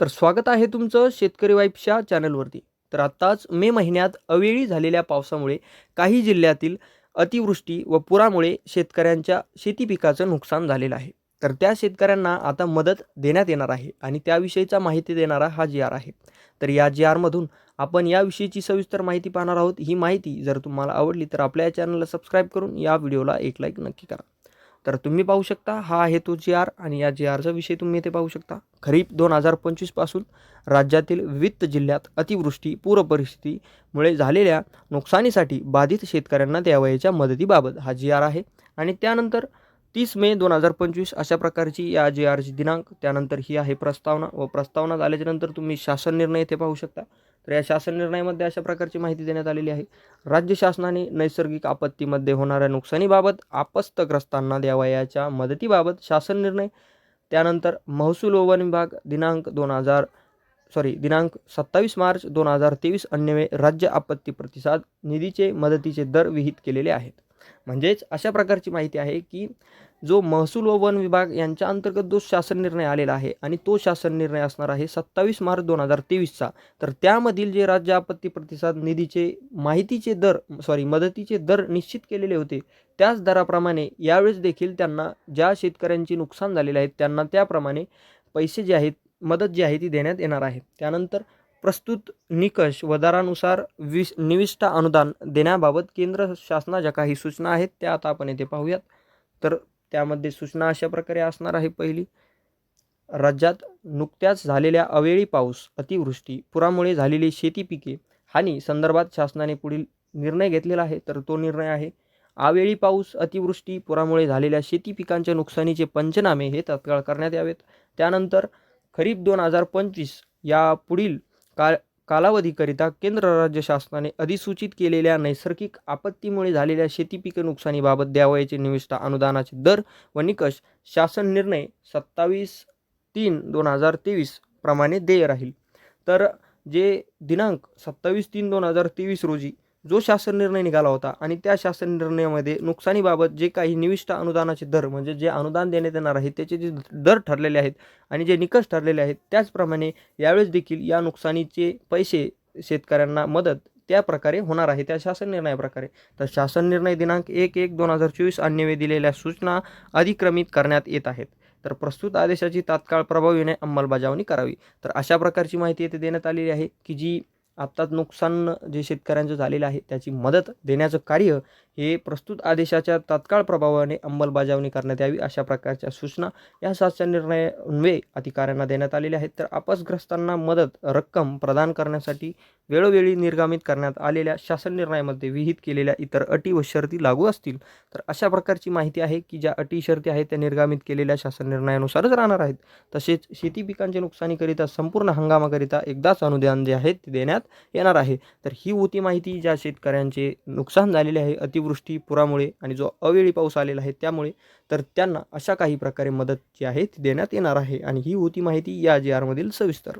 तर स्वागत आहे तुमचं शेतकरी वाईफच्या चॅनलवरती. तर आत्ताच मे महिन्यात अवेळी झालेल्या पावसामुळे काही जिल्ह्यातील अतिवृष्टी व पुरामुळे शेतकऱ्यांच्या शेती पिकाचं नुकसान झालेलं आहे. तर त्या शेतकऱ्यांना आता मदत देण्यात येणार आहे आणि त्याविषयीचा माहिती देणारा हा जी आर आहे. तर या जी आरमधून आपण याविषयीची सविस्तर माहिती पाहणार आहोत. ही माहिती जर तुम्हाला आवडली तर आपल्या या चॅनलला सबस्क्राईब करून या व्हिडिओला एक लाईक नक्की करा. तर तुम्ही पाहू शकता हा आहे तो जी आर आणि या जी आरचा विषय तुम्ही इथे पाहू शकता. खरीप दोन हजार पंचवीसपासून राज्यातील विविध जिल्ह्यात अतिवृष्टी पूरपरिस्थितीमुळे झालेल्या नुकसानीसाठी बाधित शेतकऱ्यांना द्यावयाच्या मदतीबाबत हा जी आर आहे. आणि त्यानंतर तीस मे दोन हजार पंचवीस अशा प्रकारची या जी आरची दिनांक त्यानंतर ही आहे प्रस्तावना. व प्रस्तावना झाल्याच्यानंतर तुम्ही शासन निर्णय इथे पाहू शकता. तर या शासन निर्णयामध्ये अशा प्रकारची माहिती देण्यात आलेली आहे. राज्य शासनाने नैसर्गिक आपत्तीमध्ये होणाऱ्या नुकसानीबाबत आपस्तग्रस्तांना द्यावयाच्या मदतीबाबत शासन निर्णय. त्यानंतर महसूल व वन विभाग दिनांक दोन हजार सॉरी दिनांक सत्तावीस मार्च दोन हजार तेवीस अन्यवे राज्य आपत्ती प्रतिसाद निधीचे मदतीचे दर विहित केलेले आहेत. म्हणजेच अशा प्रकारची माहिती आहे की जो महसूल व वन विभाग यांच्या अंतर्गत जो शासन निर्णय आलेला आहे आणि तो शासन निर्णय असणार आहे सत्तावीस मार्च दोन हजार तेवीसचा. तर त्यामधील जे राज्य आपत्ती प्रतिसाद निधीचे माहितीचे दर सॉरी मदतीचे दर निश्चित केलेले होते त्याच दराप्रमाणे यावेळेस देखील त्यांना ज्या शेतकऱ्यांची नुकसान झालेले आहेत त्यांना त्याप्रमाणे पैसे जे आहेत मदत जी आहे ती देण्यात येणार आहे. त्यानंतर प्रस्तुत निकष व दरानुसार विस निविष्ट अनुदान देण्याबाबत केंद्र शासनाच्या काही सूचना आहेत त्या आता आपण येथे पाहूयात. तर त्यामध्ये सूचना अशा प्रकारे असणार आहे. पहिली राज्यात नुकत्याच झालेल्या अवेळी पाऊस अतिवृष्टी पुरामुळे झालेली शेती पिके हानी संदर्भात शासनाने पुढील निर्णय घेतलेला आहे तर तो निर्णय आहे अवेळी पाऊस अतिवृष्टी पुरामुळे झालेल्या शेती पिकांच्या नुकसानीचे पंचनामे हे तत्काळ करण्यात यावेत. त्यानंतर खरीप दोन हजार पंचवीस या पुढील काळ कालावधीकरिता केंद्र राज्य शासनाने अधिसूचित केलेल्या नैसर्गिक आपत्तीमुळे झालेल्या शेती पिके नुकसानीबाबत द्यावयाचे निविष्ठा अनुदानाचे दर व निकष शासन निर्णय सत्तावीस तीन दोन हजार तेवीस प्रमाणे देय राहील. तर जे दिनांक सत्तावीस तीन दोन हजार तेवीस रोजी जो शासन निर्णय निघाला होता आणि त्या शासन निर्णयामध्ये नुकसानीबाबत जे काही निविष्ट अनुदानाचे दर म्हणजे जे अनुदान देण्यात येणार आहे त्याचे जे दर ठरलेले आहेत आणि जे निकष ठरलेले आहेत त्याचप्रमाणे यावेळेस देखील या नुकसानीचे पैसे शेतकऱ्यांना मदत त्या प्रकारे होणार आहे त्या शासन निर्णयाप्रकारे. तर शासन निर्णय दिनांक एक एक दोन हजार चोवीस अन्यवे दिलेल्या सूचना अधिक्रमित करण्यात येत आहेत. तर प्रस्तुत आदेशाची तात्काळ प्रभावीने अंमलबजावणी करावी. तर अशा प्रकारची माहिती येथे देण्यात आलेली आहे की जी आत्ताच नुकसान जे शेतकऱ्यांचं झालेलं आहे त्याची मदत देण्याचं कार्य हे प्रस्तुत आदेशाच्या तात्काळ प्रभावाने अंमलबजावणी करण्यात यावी अशा प्रकारच्या सूचना या शासन निर्णयान्वये अधिकाऱ्यांना देण्यात आलेल्या आहेत. तर आपसग्रस्तांना मदत रक्कम प्रदान करण्यासाठी वेळोवेळी निर्गमित करण्यात आलेल्या शासन निर्णयामध्ये विहित केलेल्या इतर अटी व शर्ती लागू असतील. तर अशा प्रकारची माहिती आहे की ज्या अटी शर्ती आहेत त्या निर्गमित केलेल्या शासन निर्णयानुसारच राहणार आहेत. तसेच शेती पिकांच्या नुकसानीकरिता संपूर्ण हंगामाकरिता एकदाच अनुदान जे आहे ते देण्यात येणार आहे. तर ही होती माहिती ज्या शेतकऱ्यांचे नुकसान झालेले आहे अतिवृष्टी पुरामुळे आणि जो अवेळी पाऊस आलेला आहे त्यामुळे तर त्यांना अशा काही प्रकारे मदत जी आहे ती देण्यात येणार आहे. आणि ही होती माहिती या जी आरमधील सविस्तर.